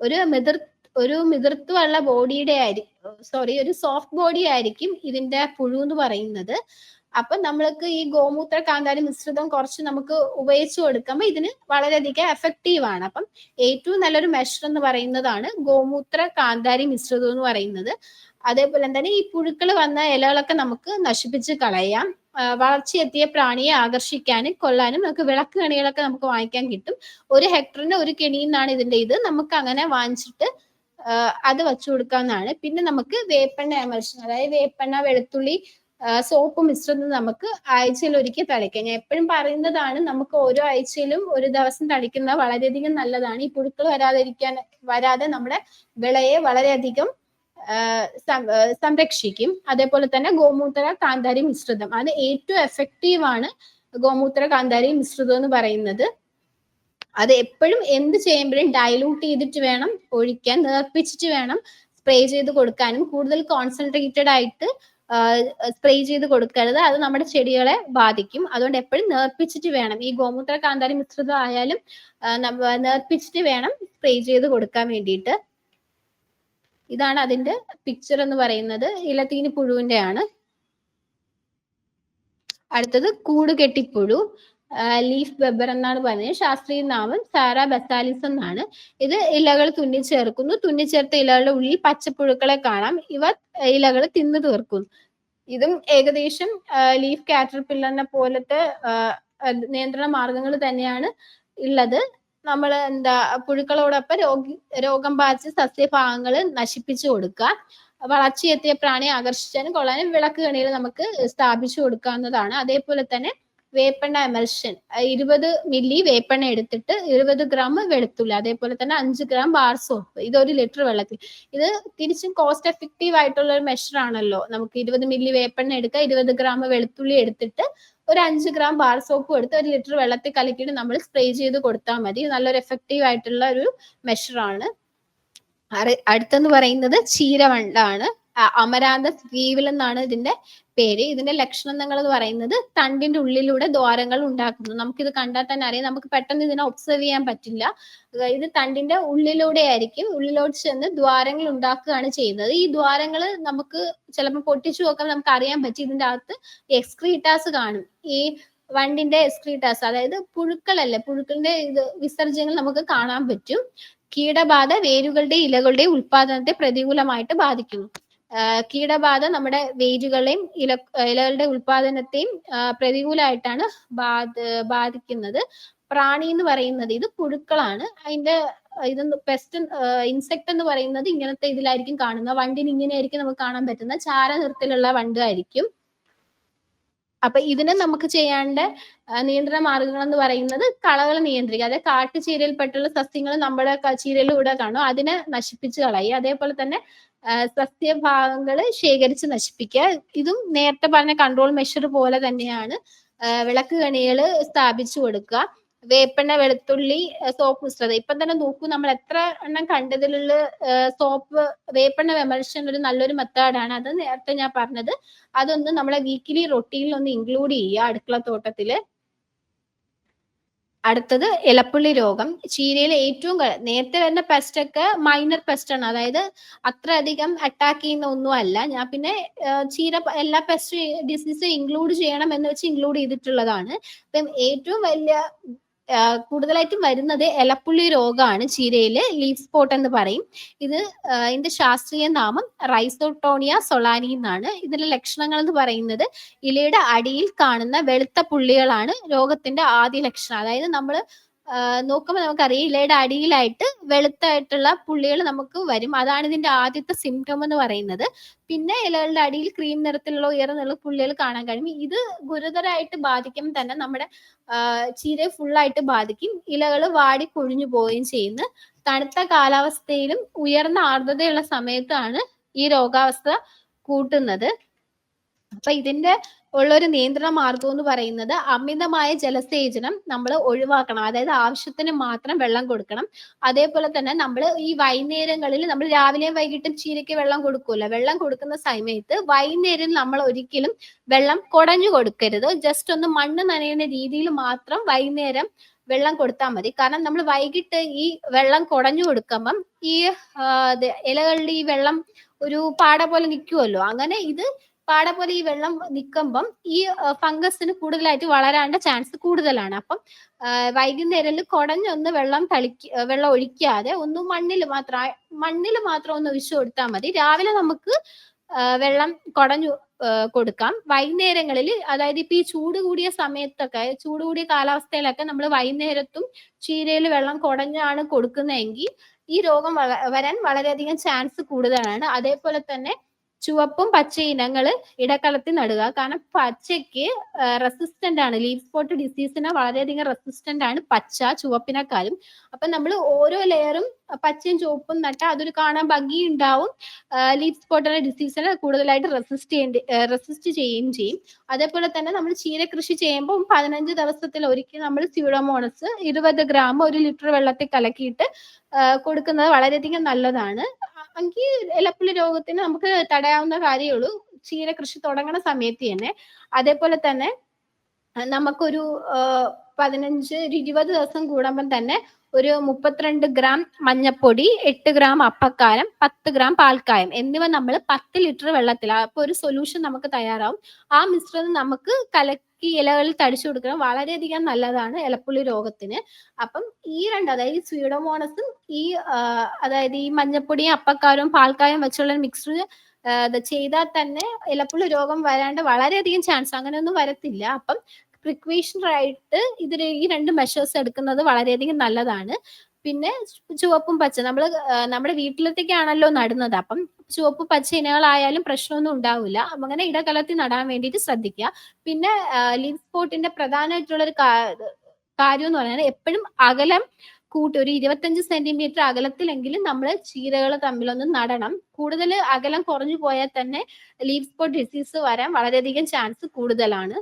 ഒരു മിതൃ ഒരു മിതൃത്വമുള്ള ബോഡിയുടെ ആയിരിക്കും സോറി ഒരു സോഫ്റ്റ് ബോഡി ആയിരിക്കും ഇതിന്റെ പുഴു എന്ന് പറയുന്നത്. അപ്പൊ നമ്മൾക്ക് ഈ ഗോമൂത്ര കാന്താരി മിശ്രിതം കുറച്ച് നമുക്ക് ഉപയോഗിച്ചു കൊടുക്കുമ്പോൾ ഇതിന് വളരെയധികം എഫക്റ്റീവ് ആണ്. അപ്പം ഏറ്റവും നല്ലൊരു മെഷർ എന്ന് പറയുന്നതാണ് ഗോമൂത്ര കാന്താരി മിശ്രിതം എന്ന് പറയുന്നത്. അതേപോലെ തന്നെ ഈ പുഴുക്കൾ വന്ന ഇലകളൊക്കെ നമുക്ക് നശിപ്പിച്ച് കളയാം. വളർച്ചയെത്തിയ പ്രാണിയെ ആകർഷിക്കാനും കൊല്ലാനും നമുക്ക് വിളക്ക് കണികളൊക്കെ നമുക്ക് വാങ്ങിക്കാൻ കിട്ടും. ഒരു ഹെക്ടറിന് ഒരു കെണി എന്നാണ് ഇതിന്റെ ഇത്. നമുക്ക് അങ്ങനെ വാങ്ങിച്ചിട്ട് അത് വെച്ചു കൊടുക്കാവുന്നതാണ്. പിന്നെ നമുക്ക് വേപ്പെണ്ണ എമൽഷൻ അതായത് വേപ്പെണ്ണ വെളുത്തുള്ളി സോപ്പ് മിശ്രിതം നമുക്ക് ആഴ്ചയിൽ ഒരിക്കൽ തളിക്കാം. ഞാൻ എപ്പോഴും പറയുന്നതാണ് നമുക്ക് ഓരോ ആഴ്ചയിലും ഒരു ദിവസം തളിക്കുന്നത് വളരെയധികം നല്ലതാണ്. ഈ പുഴുക്കൾ വരാതിരിക്കാൻ വരാതെ നമ്മുടെ വിളയെ വളരെയധികം സംരക്ഷിക്കും. അതേപോലെ തന്നെ ഗോമൂത്ര കാന്താരി മിശ്രിതം. അത് ഏറ്റവും എഫക്റ്റീവ് ആണ് ഗോമൂത്ര കാന്താരി മിശ്രിതം എന്ന് പറയുന്നത്. അത് എപ്പോഴും എന്ത് ചെയ്യുമ്പോഴും ഡയലൂട്ട് ചെയ്തിട്ട് വേണം ഒഴിക്കാൻ നേർപ്പിച്ചിട്ട് വേണം സ്പ്രേ ചെയ്ത് കൊടുക്കാനും. കൂടുതൽ കോൺസെൻട്രേറ്റഡ് ആയിട്ട് സ്പ്രേ ചെയ്ത് കൊടുക്കരുത്. അത് നമ്മുടെ ചെടികളെ ബാധിക്കും. അതുകൊണ്ട് എപ്പോഴും നേർപ്പിച്ചിട്ട് വേണം. ഈ ഗോമൂത്ര കാന്താരി മിശ്രിതം ആയാലും നേർപ്പിച്ചിട്ട് വേണം സ്പ്രേ ചെയ്ത് കൊടുക്കാൻ വേണ്ടിയിട്ട്. ഇതാണ് അതിന്റെ പിക്ചർ എന്ന് പറയുന്നത്. ഇലത്തീനി പുഴുവിന്റെ ആണ് അടുത്തത് കൂടുകെട്ടിപ്പുഴു ലീഫ് വെബർ എന്നാണ് പറയുന്നത്. ശാസ്ത്രീയ നാമം സാറ ബസാലിസ് എന്നാണ്. ഇത് ഇലകൾ തുന്നിച്ചേർക്കുന്നു തുന്നിച്ചേർത്ത ഇലകളുടെ ഉള്ളിൽ പച്ചപ്പുഴുക്കളെ കാണാം. ഇവ ഇലകൾ തിന്നു തീർക്കുന്നു. ഇതും ഏകദേശം ലീഫ് കാറ്റർപില്ലറിനെ പോലത്തെ നിയന്ത്രണ മാർഗങ്ങൾ തന്നെയാണ് ഉള്ളത്. നമ്മൾ എന്താ പുഴുക്കളോടൊപ്പം രോഗി രോഗം ബാധിച്ച സസ്യഭാഗങ്ങൾ നശിപ്പിച്ചു കൊടുക്കുക. വളർച്ചയെത്തിയ പ്രാണിയെ ആകർഷിച്ചാലും കൊള്ളാനും വിളക്ക് കണികൾ നമുക്ക് സ്ഥാപിച്ചു കൊടുക്കാവുന്നതാണ്. അതേപോലെ തന്നെ വേപ്പെണ്ണ എമൽഷൻ. ഇരുപത് മില്ലി വേപ്പെണ്ണ എടുത്തിട്ട് ഇരുപത് ഗ്രാം വെളുത്തുള്ളി അതേപോലെ തന്നെ അഞ്ച് ഗ്രാം ബാർ സോപ്പ്. ഇത് ഒരു ലിറ്റർ വെള്ളത്തിൽ. ഇത് തിരിച്ചും കോസ്റ്റ് എഫക്റ്റീവ് ആയിട്ടുള്ള ഒരു മെഷർ ആണല്ലോ. നമുക്ക് ഇരുപത് മില്ലി വേപ്പെണ്ണ എടുക്കുക ഇരുപത് ഗ്രാം വെളുത്തുള്ളി എടുത്തിട്ട് ഒരു അഞ്ച് ഗ്രാം ബാർ സോപ്പ് എടുത്ത് ഒരു ലിറ്റർ വെള്ളത്തിൽ കലക്കിയിട്ട് നമ്മൾ സ്പ്രേ ചെയ്ത് കൊടുത്താൽ മതി. നല്ലൊരു എഫക്റ്റീവ് ആയിട്ടുള്ള ഒരു അറി- അടുത്തെന്ന് പറയുന്നത് ചീരവണ്ടാണ് അമരാന്തസ് ദ്വീപിൽ എന്നാണ് ഇതിന്റെ പേര്. ഇതിന്റെ ലക്ഷണങ്ങൾ എന്ന് പറയുന്നത് തണ്ടിന്റെ ഉള്ളിലൂടെ ദ്വാരങ്ങൾ ഉണ്ടാക്കുന്നു. നമുക്കിത് കണ്ടാൽ തന്നെ അറിയാം. നമുക്ക് പെട്ടെന്ന് ഇതിനെ ഒബ്സർവ് ചെയ്യാൻ പറ്റില്ല. ഇത് തണ്ടിന്റെ ഉള്ളിലൂടെ ആയിരിക്കും ഉള്ളിലോട്ട് ചെന്ന് ദ്വാരങ്ങൾ ഉണ്ടാക്കുകയാണ് ചെയ്യുന്നത്. ഈ ദ്വാരങ്ങൾ നമുക്ക് ചിലപ്പോൾ പൊട്ടിച്ചു നോക്കാൻ നമുക്ക് അറിയാൻ പറ്റും. ഇതിന്റെ അകത്ത് എക്സ്ക്രീറ്റാസ് കാണും. ഈ വണ്ടിന്റെ എക്സ്ക്രീറ്റാസ് അതായത് പുഴുക്കളല്ലേ? പുഴുക്കളുടെ ഇത് വിസർജ്യങ്ങൾ നമുക്ക് കാണാൻ പറ്റും. കീടബാധ വേരുകളുടെ ഇലകളുടെ ഉൽപാദനത്തെ പ്രതികൂലമായിട്ട് ബാധിക്കുന്നു. കീടബാധ നമ്മുടെ വേരുകളെയും ഇല ഇലകളുടെ ഉൽപാദനത്തെയും പ്രതികൂലമായിട്ടാണ് ബാധ ബാധിക്കുന്നത്. പ്രാണി എന്ന് പറയുന്നത് ഇത് പുഴുക്കളാണ്. അതിന്റെ ഇത് പെസ്റ്റ് ഇൻസെക്ട് എന്ന് പറയുന്നത് ഇങ്ങനത്തെ ഇതിലായിരിക്കും കാണുന്നത്. വണ്ടിന് ഇങ്ങനെയായിരിക്കും നമുക്ക് കാണാൻ പറ്റുന്ന ചാര നിറത്തിലുള്ള വണ്ട് ആയിരിക്കും. അപ്പൊ ഇതിനെ നമുക്ക് ചെയ്യേണ്ട നിയന്ത്രണ മാർഗങ്ങൾ എന്ന് പറയുന്നത് കളകൾ നിയന്ത്രിക്കുക. അതായത് കാട്ടുചീരയിൽപ്പെട്ടുള്ള സസ്യങ്ങൾ നമ്മുടെ ചീരയിലൂടെ കാണും. അതിനെ നശിപ്പിച്ച് കളയുക അതേപോലെ തന്നെ സസ്യഭാഗങ്ങൾ ശേഖരിച്ച് നശിപ്പിക്കുക. ഇതും നേരത്തെ പറഞ്ഞ കൺട്രോൾ മെഷർ പോലെ തന്നെയാണ് വിളക്ക് കണികൾ സ്ഥാപിച്ചു കൊടുക്കുക. വേപ്പെണ്ണ വെളുത്തുള്ളി സോപ്പ് മിശ്രിതം. ഇപ്പം തന്നെ നോക്കൂ നമ്മൾ എത്ര എണ്ണം കണ്ടതിലുള്ള സോപ്പ് വേപ്പെണ്ണ വിമർശൻ ഒരു നല്ലൊരു മെത്തേഡാണ്. അത് നേരത്തെ ഞാൻ പറഞ്ഞത്. അതൊന്ന് നമ്മളെ വീക്കിലി റൊട്ടീനിൽ ഒന്ന് ഇൻക്ലൂഡ് ചെയ്യുക അടുക്കള തോട്ടത്തിൽ. അടുത്തത് ഇലപ്പുള്ളി രോഗം. ചീരയിൽ ഏറ്റവും നേരത്തെ വരുന്ന പെസ്റ്റ് ഒക്കെ മൈനർ പെസ്റ്റ് ആണ്. അതായത് അത്ര അധികം അറ്റാക്ക് ചെയ്യുന്ന ഒന്നും അല്ല. ഞാൻ പിന്നെ ചീര എല്ലാ പെസ്റ്റ് ഡിസീസും ഇൻക്ലൂഡ് ചെയ്യണം എന്ന് വെച്ച് ഇൻക്ലൂഡ് ചെയ്തിട്ടുള്ളതാണ്. ഇപ്പം ഏറ്റവും വലിയ കൂടുതലായിട്ടും വരുന്നത് ഇലപ്പുള്ളി രോഗമാണ് ചീരയിൽ ലീഫ് സ്പോട്ട് എന്ന് പറയും. ഇത് ഇതിന്റെ ശാസ്ത്രീയ നാമം റൈസോട്ടോണിയ സൊളാനി എന്നാണ്. ഇതിന്റെ ലക്ഷണങ്ങൾ എന്ന് പറയുന്നത് ഇലയുടെ അടിയിൽ കാണുന്ന വെളുത്ത പുള്ളികളാണ് രോഗത്തിന്റെ ആദ്യ ലക്ഷണം. അതായത് നമ്മൾ നോക്കുമ്പോൾ നമുക്കറിയാം ഇലയുടെ അടിയിലായിട്ട് വെളുത്തായിട്ടുള്ള പുള്ളികൾ നമുക്ക് വരും. അതാണ് ഇതിന്റെ ആദ്യത്തെ സിംറ്റം എന്ന് പറയുന്നത്. പിന്നെ ഇലകളുടെ അടിയിൽ ക്രീം നിറത്തിലുള്ള ഉയർന്നുള്ള പുള്ളികൾ കാണാൻ കഴിയും. ഇത് ഗുരുതരമായിട്ട് ബാധിക്കും തന്നെ നമ്മുടെ ചീരയെ ഫുള്ളായിട്ട് ബാധിക്കും. ഇലകൾ വാടി കൊഴിഞ്ഞു പോവുകയും ചെയ്യുന്നു. തണുത്ത കാലാവസ്ഥയിലും ഉയർന്ന ആർദ്രതയുള്ള സമയത്താണ് ഈ രോഗാവസ്ഥ കൂട്ടുന്നത്. അപ്പൊ ഇതിന്റെ ഉള്ളൊരു നിയന്ത്രണ മാർഗം എന്ന് പറയുന്നത് അമിതമായ ജലസേചനം നമ്മൾ ഒഴിവാക്കണം. അതായത് ആവശ്യത്തിന് മാത്രം വെള്ളം കൊടുക്കണം. അതേപോലെ തന്നെ നമ്മൾ ഈ വൈകുന്നേരങ്ങളിൽ നമ്മൾ രാവിലെയും വൈകിട്ടും ചീരയ്ക്ക് വെള്ളം കൊടുക്കുമല്ലോ വെള്ളം കൊടുക്കുന്ന സമയത്ത് വൈകുന്നേരം നമ്മൾ ഒരിക്കലും വെള്ളം കുടഞ്ഞു കൊടുക്കരുത്. ജസ്റ്റ് ഒന്ന് മണ്ണ് നനയുന്ന രീതിയിൽ മാത്രം വൈകുന്നേരം വെള്ളം കൊടുത്താൽ മതി. കാരണം നമ്മൾ വൈകിട്ട് ഈ വെള്ളം കുടഞ്ഞു കൊടുക്കുമ്പം ഈ ഇലകളിൽ ഈ വെള്ളം ഒരു പാട പോലെ നിൽക്കുമല്ലോ അങ്ങനെ ഇത് പാട പോലെ ഈ വെള്ളം നിൽക്കുമ്പം ഈ ഫംഗസിന് കൂടുതലായിട്ട് വളരാനുള്ള ചാൻസ് കൂടുതലാണ്. അപ്പം വൈകുന്നേരങ്ങളിൽ വൈകുന്നേരം കുടഞ്ഞൊന്ന് വെള്ളം തളിക്ക വെള്ളം ഒഴിക്കാതെ ഒന്ന് മണ്ണിൽ മാത്രം മണ്ണിൽ മാത്രം ഒന്ന് ഒഴിച്ചു കൊടുത്താൽ മതി. രാവിലെ നമുക്ക് വെള്ളം കുടഞ്ഞു കൊടുക്കാം. വൈകുന്നേരങ്ങളിൽ അതായത് ഇപ്പൊ ഈ ചൂട് കൂടിയ സമയത്തൊക്കെ ചൂട് കൂടിയ കാലാവസ്ഥയിലൊക്കെ നമ്മൾ വൈകുന്നേരത്തും ചീരയിൽ വെള്ളം കുടഞ്ഞാണ് കൊടുക്കുന്നതെങ്കിൽ ഈ രോഗം വരാൻ വളരെയധികം ചാൻസ് കൂടുതലാണ്. അതേപോലെ തന്നെ ചുവപ്പും പച്ച ഇനങ്ങൾ ഇടക്കളത്തിൽ നടുക. കാരണം പച്ചയ്ക്ക് റെസിസ്റ്റന്റ് ആണ്. ലീഫ് സ്പോട്ട് ഡിസീസിന് വളരെയധികം റെസിസ്റ്റന്റ് ആണ് പച്ച ചുവപ്പിനെക്കാളും. അപ്പൊ നമ്മൾ ഓരോ ലെയറും പച്ചയും ചുവപ്പും നട്ടാൽ അതൊരു കാണാൻ ഭംഗി ഉണ്ടാവും ലീഫ് സ്പോട്ടിന്റെ ഡിസീസിനെ കൂടുതലായിട്ട് റെസിസ്റ്റ് ചെയ്യേണ്ടി റെസിസ്റ്റ് ചെയ്യുകയും ചെയ്യും. അതേപോലെ തന്നെ നമ്മൾ ചീര കൃഷി ചെയ്യുമ്പോൾ പതിനഞ്ച് ദിവസത്തിൽ ഒരിക്കൽ നമ്മൾ സ്യൂഡോമോണസ് ഇരുപത് ഗ്രാം ഒരു ലിറ്റർ വെള്ളത്തിൽ കലക്കിയിട്ട് കൊടുക്കുന്നത് വളരെയധികം നല്ലതാണ്. എങ്കിൽ ഇലപ്പുള്ളി രോഗത്തിന് നമുക്ക് തടയാവുന്ന കാര്യമുള്ളൂ ചീര കൃഷി തുടങ്ങുന്ന സമയത്ത് തന്നെ. അതേപോലെ തന്നെ നമുക്കൊരു പതിനഞ്ച് ഒരു ഇരുപത് ദിവസം കൂടുമ്പം തന്നെ ഒരു മുപ്പത്തിരണ്ട് ഗ്രാം മഞ്ഞപ്പൊടി എട്ട് ഗ്രാം അപ്പക്കാരം പത്ത് ഗ്രാം പാൽക്കായം എന്നിവ നമ്മൾ പത്ത് ലിറ്റർ വെള്ളത്തിൽ അപ്പൊ ഒരു സൊല്യൂഷൻ നമുക്ക് തയ്യാറാവും. ആ മിശ്രിതം നമുക്ക് കലക്കി ഇലകളിൽ തടിച്ചു കൊടുക്കണം വളരെയധികം നല്ലതാണ് ഇലപ്പുള്ളി രോഗത്തിന്. അപ്പം ഈ രണ്ട് അതായത് സ്വീഡോമോണസും ഈ അതായത് ഈ മഞ്ഞപ്പൊടിയും അപ്പക്കാരും പാൽക്കാരും വെച്ചുള്ള മിക്സ്ഡ് ചെയ്താൽ തന്നെ ഇലപ്പുള്ളി രോഗം വരാണ്ട് വളരെയധികം ചാൻസ് അങ്ങനെയൊന്നും വരത്തില്ല. അപ്പം പ്രിക്വേഷൻ ആയിട്ട് ഇതിൽ ഈ രണ്ട് മെഷേഴ്സ് എടുക്കുന്നത് വളരെയധികം നല്ലതാണ്. പിന്നെ ചുവപ്പും പച്ച. നമ്മൾ നമ്മുടെ വീട്ടിലത്തേക്കാണല്ലോ നടുന്നത്. അപ്പം ചുവപ്പ് പച്ച ഇനകളായാലും പ്രശ്നമൊന്നും ഉണ്ടാവില്ല അങ്ങനെ ഇടകലത്തിൽ നടാൻ വേണ്ടിയിട്ട് ശ്രദ്ധിക്കുക. പിന്നെ ലീഫ് സ്പോട്ടിന്റെ പ്രധാനമായിട്ടുള്ള ഒരു കാര്യം എന്ന് പറഞ്ഞാൽ എപ്പോഴും അകലം കൂട്ടി ഒരു ഇരുപത്തഞ്ച് സെന്റിമീറ്റർ അകലത്തിലെങ്കിലും നമ്മൾ ചീരകൾ തമ്മിലൊന്ന് നടണം. കൂടുതൽ അകലം കുറഞ്ഞു പോയാൽ തന്നെ ലീഫ് സ്പോട്ട് ഡിസീസ് വരാൻ വളരെയധികം ചാൻസ് കൂടുതലാണ്.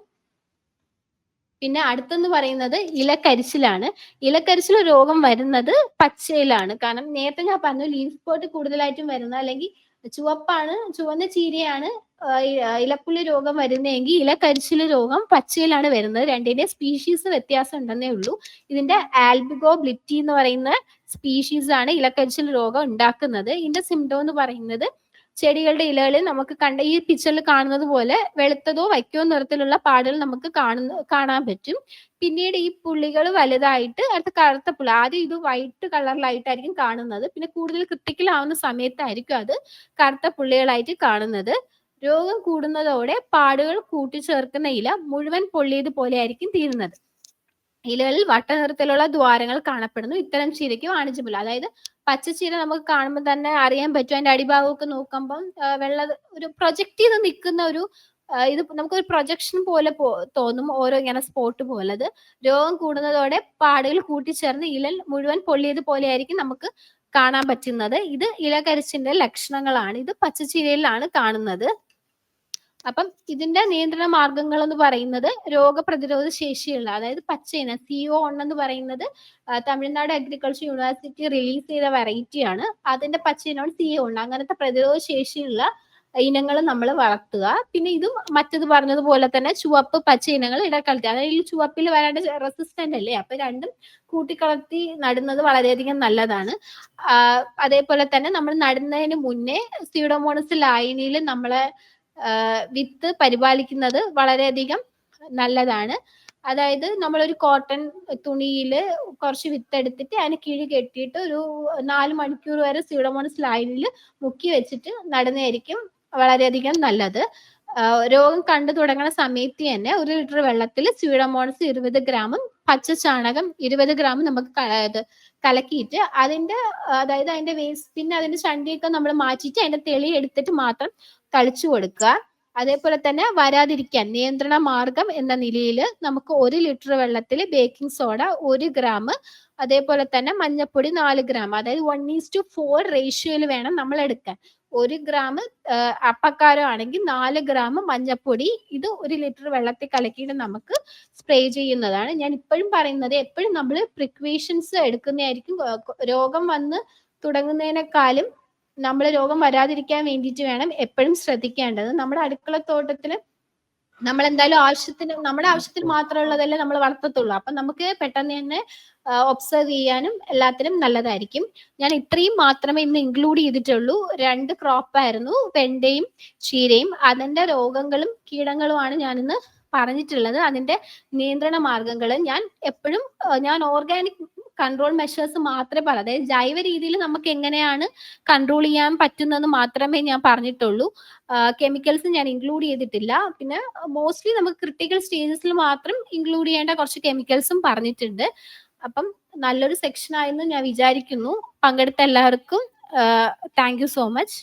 പിന്നെ അടുത്തെന്ന് പറയുന്നത് ഇലക്കരിച്ചിലാണ്. ഇലക്കരിച്ചിൽ രോഗം വരുന്നത് പച്ചയിലാണ്. കാരണം നേരത്തെ ഞാൻ പറഞ്ഞു ലീഫ് സ്പോട്ട് കൂടുതലായിട്ടും വരുന്ന അല്ലെങ്കിൽ ചുവപ്പാണ് ചുവന്ന ചീരയാണ് ഇലപ്പുള്ളി രോഗം വരുന്നതെങ്കിൽ ഇലക്കരിച്ചിൽ രോഗം പച്ചയിലാണ് വരുന്നത്. രണ്ടിന്റെ സ്പീഷീസ് വ്യത്യാസം ഉണ്ടെന്നേ ഉള്ളൂ. ഇതിന്റെ ആൽബിഗോ ബ്ലിറ്റി എന്ന് പറയുന്ന സ്പീഷീസ് ആണ് ഇലക്കരിച്ചിൽ രോഗം ഉണ്ടാക്കുന്നത്. ഇതിന്റെ സിംറ്റം എന്ന് പറയുന്നത് ചെടികളുടെ ഇലകളിൽ നമുക്ക് കണ്ട ഈ പിക്ചറിൽ കാണുന്നത് പോലെ വെളുത്തതോ വൈക്കോ നിറത്തിലുള്ള പാടുകൾ നമുക്ക് കാണുന്ന കാണാൻ പറ്റും. പിന്നീട് ഈ പുള്ളികൾ വലുതായിട്ട് അടുത്ത കറുത്ത പുള്ളി ആദ്യം ഇത് വൈറ്റ് കളറിലായിട്ടായിരിക്കും കാണുന്നത്. പിന്നെ കൂടുതൽ ക്രിട്ടിക്കൽ ആവുന്ന സമയത്തായിരിക്കും അത് കറുത്ത പുള്ളികളായിട്ട് കാണുന്നത്. രോഗം കൂടുന്നതോടെ പാടുകൾ കൂട്ടിച്ചേർക്കുന്ന ഇല മുഴുവൻ പൊള്ളിയത് പോലെ ആയിരിക്കും തീരുന്നത്. ഇലകളിൽ വട്ടനിറത്തിലുള്ള ദ്വാരങ്ങൾ കാണപ്പെടുന്നു. ഇത്തരം ചീരയ്ക്ക് വാണിജ്യമില്ല അതായത് പച്ചച്ചീര നമുക്ക് കാണുമ്പോൾ തന്നെ അറിയാൻ പറ്റും. അതിന്റെ അടിഭാഗമൊക്കെ നോക്കുമ്പോൾ വെള്ളം ഒരു പ്രൊജക്ട് ചെയ്ത് നിൽക്കുന്ന ഒരു ഇത് നമുക്കൊരു പ്രൊജക്ഷൻ പോലെ തോന്നും ഓരോ ഇങ്ങനെ സ്പോട്ട് പോലത്. രോഗം കൂടുന്നതോടെ പാടുകൾ കൂട്ടിച്ചേർന്ന് ഇലൽ മുഴുവൻ പൊള്ളിയത് പോലെയായിരിക്കും നമുക്ക് കാണാൻ പറ്റുന്നത്. ഇത് ഇലകരിച്ചിന്റെ ലക്ഷണങ്ങളാണ്. ഇത് പച്ചച്ചീരയിലാണ് കാണുന്നത്. അപ്പം ഇതിന്റെ നിയന്ത്രണ മാർഗങ്ങൾ എന്ന് പറയുന്നത് രോഗപ്രതിരോധ ശേഷിയുള്ള അതായത് പച്ചയിന സിഒ എന്ന് പറയുന്നത് തമിഴ്നാട് അഗ്രികൾച്ചർ യൂണിവേഴ്സിറ്റി റിലീസ് ചെയ്ത വെറൈറ്റിയാണ് അതിന്റെ പച്ചയിനോട് സിഒ ഉണ്ട് അങ്ങനത്തെ പ്രതിരോധ ശേഷിയുള്ള ഇനങ്ങൾ നമ്മൾ വളർത്തുക. പിന്നെ ഇതും മറ്റത് പറഞ്ഞതുപോലെ തന്നെ ചുവപ്പ് പച്ച ഇനങ്ങൾ ഇടക്കലർത്തി അതായത് ചുവപ്പിൽ വരാണ്ട് റെസിസ്റ്റന്റ് അല്ലേ? അപ്പൊ രണ്ടും കൂട്ടിക്കളർത്തി നടുന്നത് വളരെയധികം നല്ലതാണ്. അതേപോലെ തന്നെ നമ്മൾ നടുന്നതിന് മുന്നേ സ്യൂഡോമോണസ് ലായനിയിൽ നമ്മളെ വിത്ത് പരിപാലിക്കുന്നത് വളരെയധികം നല്ലതാണ്. അതായത് നമ്മളൊരു കോട്ടൺ തുണിയിൽ കുറച്ച് വിത്ത് എടുത്തിട്ട് അതിന് കിഴി കെട്ടിയിട്ട് ഒരു നാല് മണിക്കൂർ വരെ സ്യൂഡോമോണസ് ലൈനിൽ മുക്കി വെച്ചിട്ട് നടുന്നതായിരിക്കും വളരെയധികം നല്ലത്. രോഗം കണ്ടു തുടങ്ങുന്ന സമയത്ത് തന്നെ ഒരു ലിറ്റർ വെള്ളത്തിൽ സ്യൂഡോമോണസ് ഇരുപത് ഗ്രാമും പച്ച ചാണകം ഇരുപത് ഗ്രാം നമുക്ക് കലക്കിയിട്ട് അതിന്റെ അതായത് അതിന്റെ വേസ്റ്റ് പിന്നെ അതിന്റെ ചണ്ടിയൊക്കെ നമ്മൾ മാറ്റിയിട്ട് അതിന്റെ തെളി എടുത്തിട്ട് മാത്രം തളിച്ചു കൊടുക്കുക. അതേപോലെ തന്നെ വരാതിരിക്കാൻ നിയന്ത്രണ മാർഗം എന്ന നിലയിൽ നമുക്ക് ഒരു ലിറ്റർ വെള്ളത്തിൽ ബേക്കിംഗ് സോഡ ഒരു ഗ്രാം അതേപോലെ തന്നെ മഞ്ഞപ്പൊടി നാല് ഗ്രാം അതായത് വൺ ഈസ് ടു ഫോർ റേഷ്യോയിൽ വേണം നമ്മൾ എടുക്കാൻ. ഒരു ഗ്രാം അപ്പക്കാരോ ആണെങ്കിൽ നാല് ഗ്രാം മഞ്ഞപ്പൊടി ഇത് ഒരു ലിറ്റർ വെള്ളത്തിൽ കലക്കിയിട്ട് നമുക്ക് സ്പ്രേ ചെയ്യുന്നതാണ്. ഞാൻ ഇപ്പോഴും പറയുന്നത് എപ്പോഴും നമ്മൾ പ്രിക്വേഷൻസ് എടുക്കുന്നതായിരിക്കും. രോഗം വന്ന് തുടങ്ങുന്നതിനേക്കാളും നമ്മൾ രോഗം വരാതിരിക്കാൻ വേണ്ടിയിട്ട് വേണം എപ്പോഴും ശ്രദ്ധിക്കേണ്ടത്. നമ്മുടെ അടുക്കളത്തോട്ടത്തിൽ നമ്മൾ എന്തായാലും ആവശ്യത്തിന് നമ്മുടെ ആവശ്യത്തിന് മാത്രമുള്ളതല്ലേ നമ്മൾ വളർത്തത്തുള്ളൂ. അപ്പൊ നമുക്ക് പെട്ടെന്ന് തന്നെ ഒബ്സർവ് ചെയ്യാനും എല്ലാത്തിനും നല്ലതായിരിക്കും. ഞാൻ ഇത്രയും മാത്രമേ ഇന്ന് ഇൻക്ലൂഡ് ചെയ്തിട്ടുള്ളൂ. രണ്ട് ക്രോപ്പായിരുന്നു വെണ്ടയും ചീരയും. അതിന്റെ രോഗങ്ങളും കീടങ്ങളുമാണ് ഞാനിന്ന് പറഞ്ഞിട്ടുള്ളത്. അതിന്റെ നിയന്ത്രണ മാർഗങ്ങൾ ഞാൻ എപ്പോഴും ഞാൻ ഓർഗാനിക് കൺട്രോൾ മെഷേഴ്സ് മാത്രമേ പറ അതായത് ജൈവ രീതിയിൽ നമുക്ക് എങ്ങനെയാണ് കൺട്രോൾ ചെയ്യാൻ പറ്റുന്നതെന്ന് മാത്രമേ ഞാൻ പറഞ്ഞിട്ടുള്ളൂ. കെമിക്കൽസ് ഞാൻ ഇൻക്ലൂഡ് ചെയ്തിട്ടില്ല. പിന്നെ മോസ്റ്റ്ലി നമുക്ക് ക്രിട്ടിക്കൽ സ്റ്റേജസിൽ മാത്രം ഇൻക്ലൂഡ് ചെയ്യേണ്ട കുറച്ച് കെമിക്കൽസും പറഞ്ഞിട്ടുണ്ട്. അപ്പം നല്ലൊരു സെക്ഷൻ ആയെന്ന് ഞാൻ വിചാരിക്കുന്നു. പങ്കെടുത്ത എല്ലാവർക്കും താങ്ക് യു സോ മച്ച്